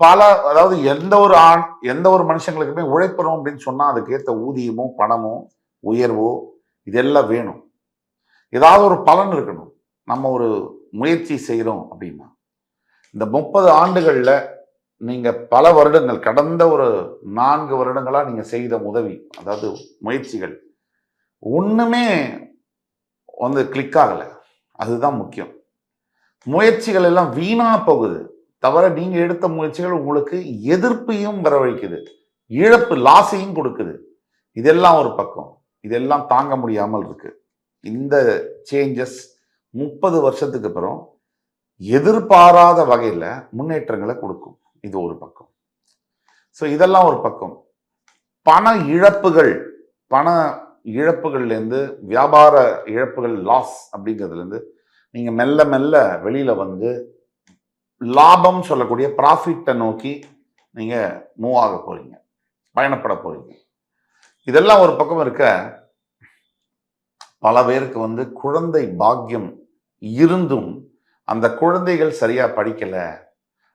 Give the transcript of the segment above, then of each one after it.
பல அதாவது எந்த ஒரு ஆண் எந்த ஒரு மனுஷங்களுக்குமே உழைப்பணும் அப்படின்னு சொன்னால் அதுக்கேற்ற ஊதியமோ பணமோ உயர்வோ இதெல்லாம் வேணும். ஏதாவது ஒரு பலன் இருக்கணும். நம்ம ஒரு முயற்சி செய்கிறோம் அப்படின்னா. இந்த முப்பது ஆண்டுகளில் நீங்கள் பல வருடங்கள் கடந்த ஒரு நான்கு வருடங்களாக நீங்கள் செய்த உதவி அதாவது முயற்சிகள் ஒன்றுமே வந்து கிளிக் ஆகலை. அதுதான் முக்கியம். முயற்சிகள் எல்லாம் வீணாக போகுது. தவிர நீங்கள் எடுத்த முயற்சிகள் உங்களுக்கு எதிர்ப்பையும் வரவழைக்குது. இழப்பு லாஸையும் கொடுக்குது. இதெல்லாம் ஒரு பக்கம். இதெல்லாம் தாங்க முடியாமல் இருக்கு. இந்த சேஞ்சஸ் முப்பது வருஷத்துக்கு அப்புறம் எதிர்பாராத வகையில் முன்னேற்றங்களை கொடுக்கும். இது ஒரு பக்கம். ஸோ இதெல்லாம் ஒரு பக்கம். பண இழப்புகள் பண இழப்புகள்லேருந்து வியாபார இழப்புகள் லாஸ் அப்படிங்கிறதுலேருந்து நீங்கள் மெல்ல மெல்ல வெளியில் வந்து லாபம் சொல்லக்கூடிய ப்ராஃபிட்டை நோக்கி நீங்கள் மூவ் ஆக போகிறீங்க பயணப்பட போகிறீங்க இதெல்லாம் ஒரு பக்கம் இருக்க பல பேருக்கு வந்து குழந்தை பாக்கியம் இருந்தும் அந்த குழந்தைகள் சரியாக படிக்கலை.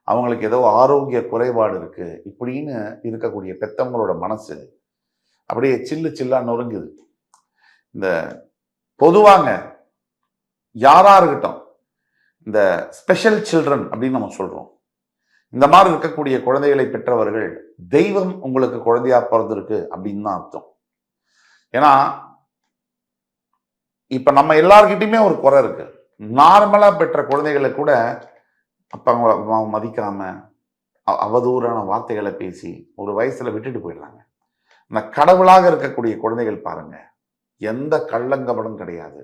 அவங்களுக்கு ஏதோ ஆரோக்கிய குறைபாடு இருக்குது இப்படின்னு இருக்கக்கூடிய பெத்தவங்களோட மனசு அப்படியே சில்லு சில்லா நொறுங்குது. இந்த பொதுவாங்க யாரா இருக்கட்டும் இந்த ஸ்பெஷல் சில்ட்ரன் அப்படின்னு நம்ம சொல்றோம். இந்த மாதிரி இருக்கக்கூடிய குழந்தைகளை பெற்றவர்கள் தெய்வம் உங்களுக்கு குழந்தையா பிறந்திருக்கு அப்படின்னு தான் அர்த்தம். ஏன்னா இப்ப நம்ம எல்லார்கிட்டயுமே ஒரு குறை இருக்கு. நார்மலா பெற்ற குழந்தைகளை கூட அப்ப அவங்க மதிக்காம அவதூறான வார்த்தைகளை பேசி ஒரு வயசுல விட்டுட்டு போயிடுறாங்க. இந்த கடவுளாக இருக்கக்கூடிய குழந்தைகள் பாருங்க எந்த கள்ளங்கபடம் கிடையாது.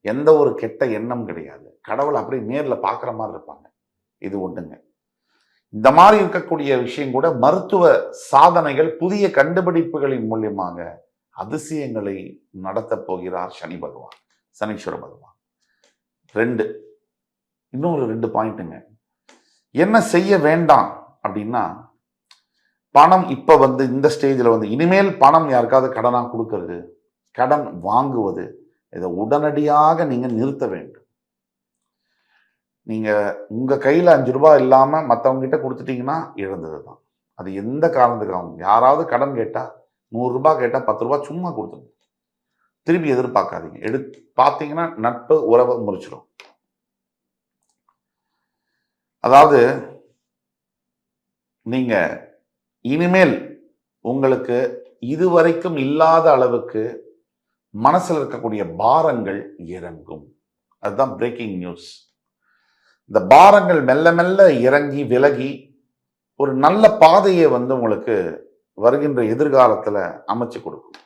எந்த ஒரு கெட்ட எண்ணம் கிடையாது. கடவுளை அப்படியே நேரில் பார்க்குற மாதிரி இருப்பாங்க. இது ஒன்றுங்க இந்த மாதிரி இருக்கக்கூடிய விஷயம் கூட மருத்துவ சாதனைகள் புதிய கண்டுபிடிப்புகளின் மூலியமாக அதிசயங்களை நடத்தப் போகிறார் சனி பகவான் சனீஸ்வர பகவான். ரெண்டு இன்னொரு ரெண்டு பாயிண்ட்டுங்க. என்ன செய்ய வேண்டாம் அப்படின்னா பணம் இப்போ வந்து இந்த ஸ்டேஜில் வந்து இனிமேல் பணம் யாருக்காவது கடனாக கொடுக்கறது கடன் வாங்குவது இதை உடனடியாக நீங்கள் நிறுத்த வேண்டும். நீங்கள் உங்கள் கையில் அஞ்சு ரூபாய் இல்லாமல் மற்றவங்ககிட்ட கிட்ட கொடுத்துட்டீங்கன்னா இழந்தது தான் அது எந்த காரணத்துக்காகவும் யாராவது கடன் கேட்டால் நூறுரூபா கேட்டால் பத்து ரூபா சும்மா கொடுத்துருங்க. திரும்பி எதிர்பார்க்காதீங்க. எடு பார்த்தீங்கன்னா நட்பு உறவை முறிச்சிடும் அதாவது நீங்கள் இனிமேல் உங்களுக்கு இதுவரைக்கும் இல்லாத அளவுக்கு மனசில் இருக்கக்கூடிய பாரங்கள் இறங்கும். அதுதான் பிரேக்கிங் நியூஸ் இந்த பாரங்கள் மெல்ல மெல்ல இறங்கி விலகி ஒரு நல்ல பாதையை வந்து உங்களுக்கு வருகின்ற எதிர்காலத்தில் அமைச்சு கொடுக்கும்.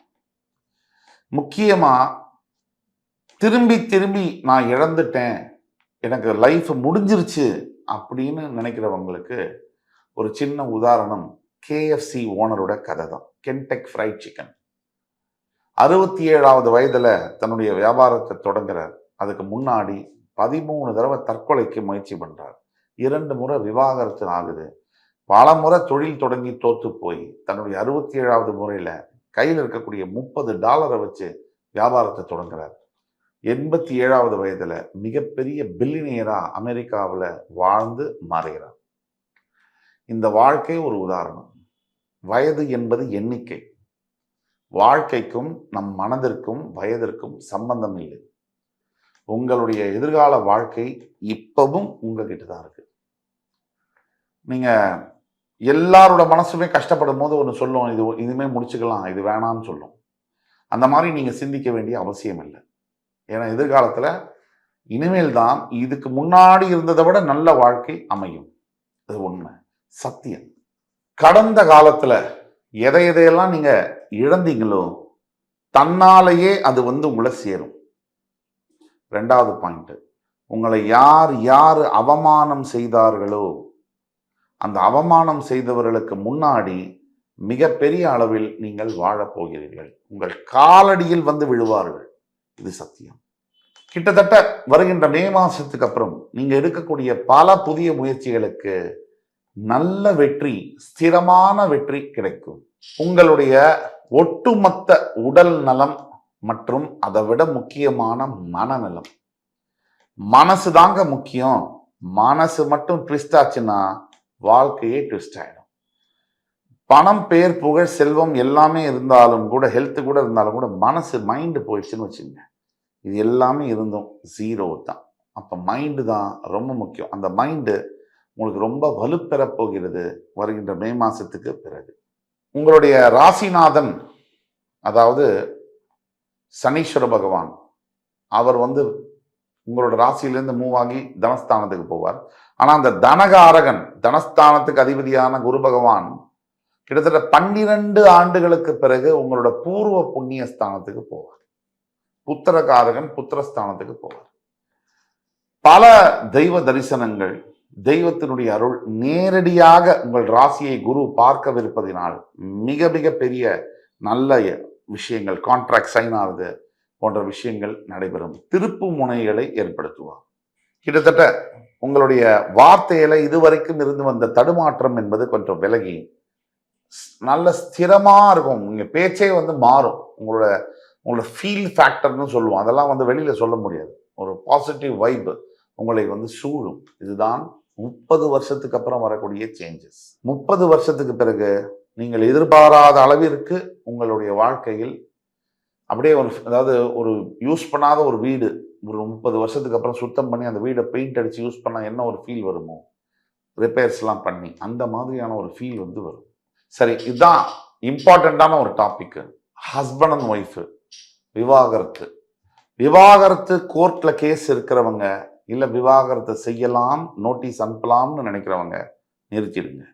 முக்கியமாக திரும்பி திரும்பி நான் இழந்துட்டேன் எனக்கு லைஃப் முடிஞ்சிருச்சு அப்படின்னு நினைக்கிறவங்களுக்கு ஒரு சின்ன உதாரணம் கேஎஃப்சி ஓனரோட கதை தான். கென்டெக் ஃப்ரைட் சிக்கன் அறுபத்தி ஏழாவது வயதில் தன்னுடைய வியாபாரத்தை தொடங்குறார். அதுக்கு முன்னாடி பதிமூணு தடவை தற்கொலைக்கு முயற்சி பண்ணுறார் இரண்டு முறை விவாகரத்து ஆகுது. பல முறை தொழில் தொடங்கி தோத்து போய் தன்னுடைய அறுபத்தி ஏழாவது முறையில் கையில் இருக்கக்கூடிய முப்பது டாலரை வச்சு வியாபாரத்தை தொடங்குறார். எண்பத்தி ஏழாவது வயதில் மிகப்பெரிய பில்லினியராக அமெரிக்காவில் வாழ்ந்து மறைகிறார். இந்த வாழ்க்கை ஒரு உதாரணம். வயது என்பது எண்ணிக்கை. வாழ்க்கைக்கும் நம் மனதிற்கும் வயதிற்கும் சம்பந்தம் இல்லை. உங்களுடைய எதிர்கால வாழ்க்கை இப்பவும் உங்ககிட்ட தான் இருக்கு. நீங்க எல்லாரோட மனசுமே கஷ்டப்படும் போது ஒன்று சொல்லும் இது இதுமே முடிச்சுக்கலாம் இது வேணாம்னு சொல்லும். அந்த மாதிரி நீங்க சிந்திக்க வேண்டிய அவசியம் இல்லை. ஏன்னா எதிர்காலத்துல இனிமேல் தான் இதுக்கு முன்னாடி இருந்ததை விட நல்ல வாழ்க்கை அமையும். அது உண்மை. சத்தியம். கடந்த காலத்துல எதை எதையெல்லாம் நீங்க இழந்தீங்களோ தன்னாலேயே அது வந்து உங்களை சேரும். ரெண்டாவது பாயிண்ட்டு உங்களை யார் யார் அவமானம் செய்தார்களோ அந்த அவமானம் செய்தவர்களுக்கு முன்னாடி மிகப்பெரிய அளவில் நீங்கள் வாழப்போகிறீர்கள் உங்கள் காலடியில் வந்து விழுவார்கள். இது சத்தியம். கிட்டத்தட்ட வருகின்ற மே மாதத்துக்கு அப்புறம் நீங்கள் எடுக்கக்கூடிய பல புதிய முயற்சிகளுக்கு நல்ல வெற்றி ஸ்திரமான வெற்றி கிடைக்கும். உங்களுடைய ஒட்டுமொத்த உடல் நலம் மற்றும் அதை விட முக்கியமான மனநலம். மனசு தாங்க முக்கியம். மனசு மட்டும் ட்விஸ்ட் ஆச்சுன்னா வாழ்க்கையே ட்விஸ்ட் ஆகிடும் பணம் பேர் புகழ் செல்வம் எல்லாமே இருந்தாலும் கூட ஹெல்த்து கூட இருந்தாலும் கூட மனசு மைண்டு போயிடுச்சுன்னு வச்சுங்க இது எல்லாமே இருந்தும் ஜீரோ தான். அப்போ மைண்டு தான் ரொம்ப முக்கியம். அந்த மைண்டு உங்களுக்கு ரொம்ப வலுப்பெறப் போகிறது வருகின்ற மே மாதத்துக்கு பிறகு. உங்களுடைய ராசிநாதன் அதாவது சனீஸ்வர பகவான் அவர் வந்து உங்களோட ராசியிலேருந்து மூவ் ஆகி தனஸ்தானத்துக்கு போவார். ஆனால் அந்த தனகாரகன் தனஸ்தானத்துக்கு அதிபதியான குரு பகவான் கிட்டத்தட்ட பன்னிரண்டு ஆண்டுகளுக்கு பிறகு உங்களோட பூர்வ புண்ணிய ஸ்தானத்துக்கு போவார். புத்திரகாரகன் புத்திரஸ்தானத்துக்கு போவார். பல தெய்வ தரிசனங்கள் தெய்வத்தினுடைய அருள் நேரடியாக உங்கள் ராசியை குரு பார்க்கவிருப்பதினால் மிக மிக பெரிய நல்ல விஷயங்கள் கான்ட்ராக்ட் சைன் ஆகுது போன்ற விஷயங்கள் நடைபெறும். திருப்பு முனைகளை ஏற்படுத்துவார். கிட்டத்தட்ட உங்களுடைய வார்த்தையில இதுவரைக்கும் இருந்து வந்த தடுமாற்றம் என்பது கொஞ்சம் விலகி நல்ல ஸ்திரமா இருக்கும். உங்க பேச்சே வந்து மாறும். உங்களோட உங்களோட ஃபீல் ஃபேக்டர்னு சொல்லுவோம். அதெல்லாம் வந்து வெளியில சொல்ல முடியாது. ஒரு பாசிட்டிவ் வைப் உங்களை வந்து சூழும். இதுதான் முப்பது வருஷத்துக்கு அப்புறம் வரக்கூடிய சேஞ்சஸ் முப்பது வருஷத்துக்கு பிறகு நீங்கள் எதிர்பாராத அளவிற்கு உங்களுடைய வாழ்க்கையில் அப்படியே ஒரு அதாவது ஒரு யூஸ் பண்ணாத ஒரு வீடு ஒரு முப்பது வருஷத்துக்கு அப்புறம் சுத்தம் பண்ணி அந்த வீடை பெயிண்ட் அடித்து யூஸ் பண்ணால் என்ன ஒரு ஃபீல் வருமோ? ரிப்பேர்ஸ்லாம் பண்ணி அந்த மாதிரியான ஒரு ஃபீல் வந்து வரும். சரி இதுதான் இம்பார்ட்டண்ட்டான ஒரு டாப்பிக்கு ஹஸ்பண்ட் அண்ட் ஒய்ஃபு விவாகரத்து. விவாகரத்து கோர்ட்டில் கேஸ் இருக்கிறவங்க இல்லை விவாகரத்தை செய்யலாம் நோட்டீஸ் அனுப்பலாம்னு நினைக்கிறவங்க நிறுத்திடுங்க.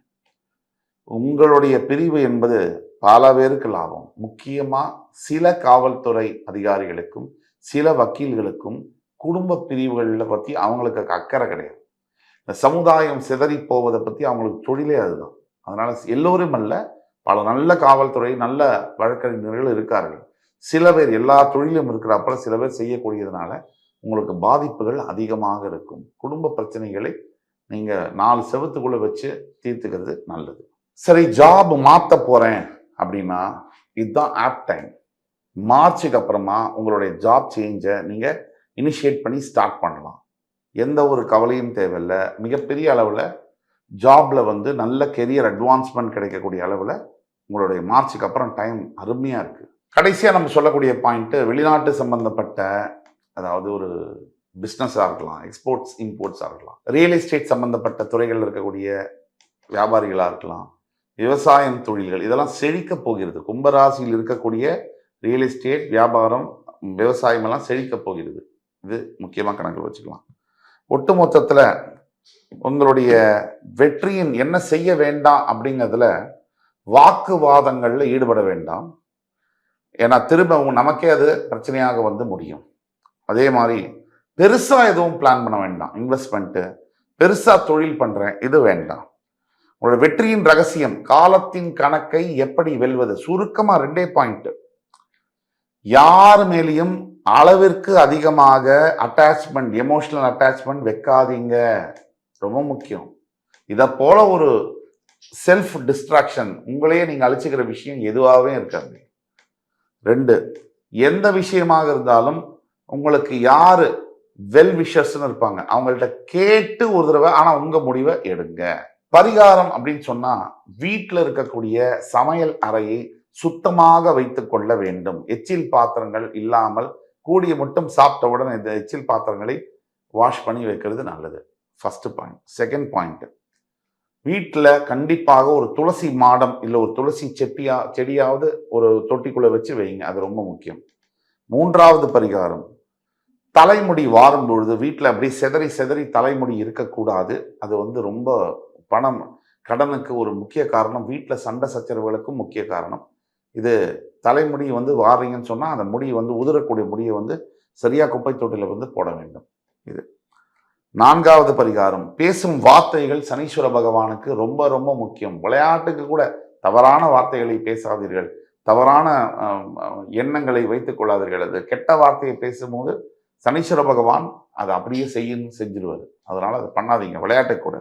உங்களுடைய பிரிவு என்பது பல பேருக்கு லாபம். முக்கியமாக சில காவல்துறை அதிகாரிகளுக்கும் சில வக்கீல்களுக்கும் குடும்ப பிரிவுகளில் பற்றி அவங்களுக்கு அக்கறை கிடையாது. இந்த சமுதாயம் சிதறி போவதை பற்றி அவங்களுக்கு தொழிலே அதுதான். அதனால் எல்லோரும் அல்ல பல நல்ல காவல்துறை நல்ல வழக்கறிஞர்கள் இருக்கார்கள். சில பேர் எல்லா தொழிலும் இருக்கிறப்ப சில பேர் செய்யக்கூடியதுனால உங்களுக்கு பாதிப்புகள் அதிகமாக இருக்கும். குடும்ப பிரச்சனைகளை நீங்கள் நாலு செவத்துக்குள்ளே வச்சு தீர்த்துக்கிறது நல்லது. சரி ஜாப் மாற்ற போகிறேன் அப்படின்னா இதுதான் ஆப் டைம் மார்ச்சுக்கு அப்புறமா உங்களுடைய ஜாப் சேஞ்சை நீங்கள் இனிஷியேட் பண்ணி ஸ்டார்ட் பண்ணலாம். எந்த ஒரு கவலையும் தேவையில்லை. மிகப்பெரிய அளவில் ஜாப்ல வந்து நல்ல கெரியர் அட்வான்ஸ்மெண்ட் கிடைக்கக்கூடிய அளவில் உங்களுடைய மார்ச்சுக்கு அப்புறம் டைம் அருமையாக இருக்குது கடைசியாக நம்ம சொல்லக்கூடிய பாயிண்ட்டு வெளிநாட்டு சம்பந்தப்பட்ட அதாவது ஒரு பிஸ்னஸாக இருக்கலாம் எக்ஸ்போர்ட்ஸ் இம்போர்ட்ஸாக இருக்கலாம். ரியல் எஸ்டேட் சம்மந்தப்பட்ட துறைகளில் இருக்கக்கூடிய வியாபாரிகளாக இருக்கலாம். விவசாயம் தொழில்கள் இதெல்லாம் செழிக்க போகிறது. கும்பராசியில் இருக்கக்கூடிய ரியல் எஸ்டேட் வியாபாரம் விவசாயம் எல்லாம் செழிக்க போகிறது. இது முக்கியமாக கணக்கில் வச்சுக்கலாம். ஒட்டுமொத்தத்தில் உங்களுடைய வெற்றியின் என்ன செய்ய வேண்டாம் அப்படிங்கிறதுல வாக்குவாதங்களில் ஈடுபட வேண்டாம். ஏன்னா திரும்ப நமக்கே அது பிரச்சனையாக வந்து முடியும். அதே மாதிரி பெருசாக எதுவும் பிளான் பண்ண வேண்டாம். இன்வெஸ்ட்மெண்ட்டு பெருசாக தொழில் பண்ணுறேன் இது வேண்டாம். உங்களோட வெற்றியின் ரகசியம் காலத்தின் கணக்கை எப்படி வெல்வது? சுருக்கமா ரெண்டே பாயிண்ட் யார் மேலேயும் அளவிற்கு அதிகமாக அட்டாச்மெண்ட் எமோஷனல் அட்டாச்மெண்ட் வைக்காதீங்க. ரொம்ப முக்கியம். இதை போல ஒரு செல்ஃப் டிஸ்ட்ராக்ஷன் உங்களையே நீங்கள் அழிச்சுக்கிற விஷயம் எதுவாகவே இருக்காது. ரெண்டு எந்த விஷயமாக இருந்தாலும் உங்களுக்கு யார் வெல் விஷர்ஸ்ன்னு இருப்பாங்க. அவங்கள்ட்ட கேட்டு ஒரு தடவை ஆனால் உங்கள் முடிவை எடுங்க. பரிகாரம் அப்படின்னு சொன்னா வீட்டில் இருக்கக்கூடிய சமையல் அறையை சுத்தமாக வைத்து கொள்ள வேண்டும். எச்சில் பாத்திரங்கள் இல்லாமல் கூடிய மட்டும் சாப்பிட்டவுடன் இந்த எச்சில் பாத்திரங்களை வாஷ் பண்ணி வைக்கிறது நல்லது. ஃபர்ஸ்ட் பாயிண்ட் செகண்ட் பாயிண்ட் வீட்டில் கண்டிப்பாக ஒரு துளசி மாடம் இல்லை ஒரு துளசி செட்டியா செடியாவது ஒரு தொட்டிக்குள்ளே வச்சு வைங்க. அது ரொம்ப முக்கியம். மூன்றாவது பரிகாரம். தலைமுடி வாரும் பொழுது வீட்டில் அப்படியே செதறி செதறி தலைமுடி இருக்கக்கூடாது. அது வந்து ரொம்ப பணம் கடனுக்கு ஒரு முக்கிய காரணம் வீட்டில் சண்டை சச்சரவுகளுக்கும் முக்கிய காரணம். இது தலைமுடி வந்து வாரிங்கன்னு சொன்னால் அந்த முடி வந்து உதிரக்கூடிய முடியை வந்து சரியாக குப்பை தொட்டியில் வந்து போட வேண்டும். இது. நான்காவது பரிகாரம் பேசும் வார்த்தைகள் சனீஸ்வர பகவானுக்கு ரொம்ப ரொம்ப முக்கியம். விளையாட்டுக்கு கூட தவறான வார்த்தைகளை பேசாதீர்கள். தவறான எண்ணங்களை வைத்துக் கொள்ளாதீர்கள். அது கெட்ட வார்த்தையை பேசும்போது சனீஸ்வர பகவான் அதை அப்படியே செய்யணும் செஞ்சிருவாரு. அதனால் அதை பண்ணாதீங்க விளையாட்டுக்கு கூட.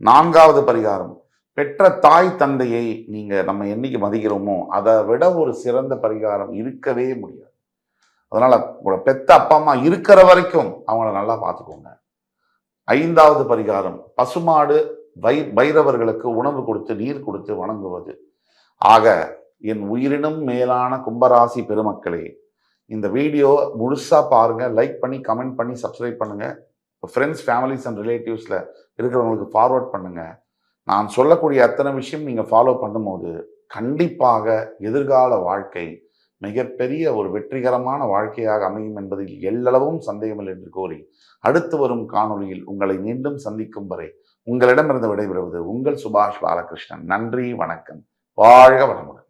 நான்காவது பரிகாரம். பெற்ற தாய் தந்தையை நீங்கள் நம்ம என்னைக்கு மதிக்கிறோமோ அதை விட ஒரு சிறந்த பரிகாரம் இருக்கவே முடியாது. அதனால் உங்களோட பெத்த அப்பா அம்மா இருக்கிற வரைக்கும் அவங்கள நல்லா பார்த்துக்கோங்க. ஐந்தாவது பரிகாரம் பசுமாடு வை பைரவர்களுக்கு உணவு கொடுத்து நீர் கொடுத்து வணங்குவது. ஆக என் உயிரினும் மேலான கும்பராசி பெருமக்களே இந்த வீடியோ முழுசாக பாருங்கள் லைக் பண்ணி கமெண்ட் பண்ணி சப்ஸ்கிரைப் பண்ணுங்கள் ஃப்ரெண்ட்ஸ் ஃபேமிலிஸ் அண்ட் ரிலேட்டிவ்ஸில் இருக்கிறவங்களுக்கு ஃபார்வர்ட் பண்ணுங்கள் நான் சொல்லக்கூடிய அத்தனை விஷயம் நீங்கள் ஃபாலோ பண்ணும்போது கண்டிப்பாக எதிர்கால வாழ்க்கை மிகப்பெரிய ஒரு வெற்றிகரமான வாழ்க்கையாக அமையும் என்பதில் எல்லளவும் சந்தேகமில்லை என்று கூறி அடுத்து வரும் காணொளியில் உங்களை மீண்டும் சந்திக்கும் வரை உங்களிடமிருந்து விடைபெறுவது உங்கள் சுபாஷ் பாலகிருஷ்ணன். நன்றி வணக்கம். வாழ்க வளமுடன்.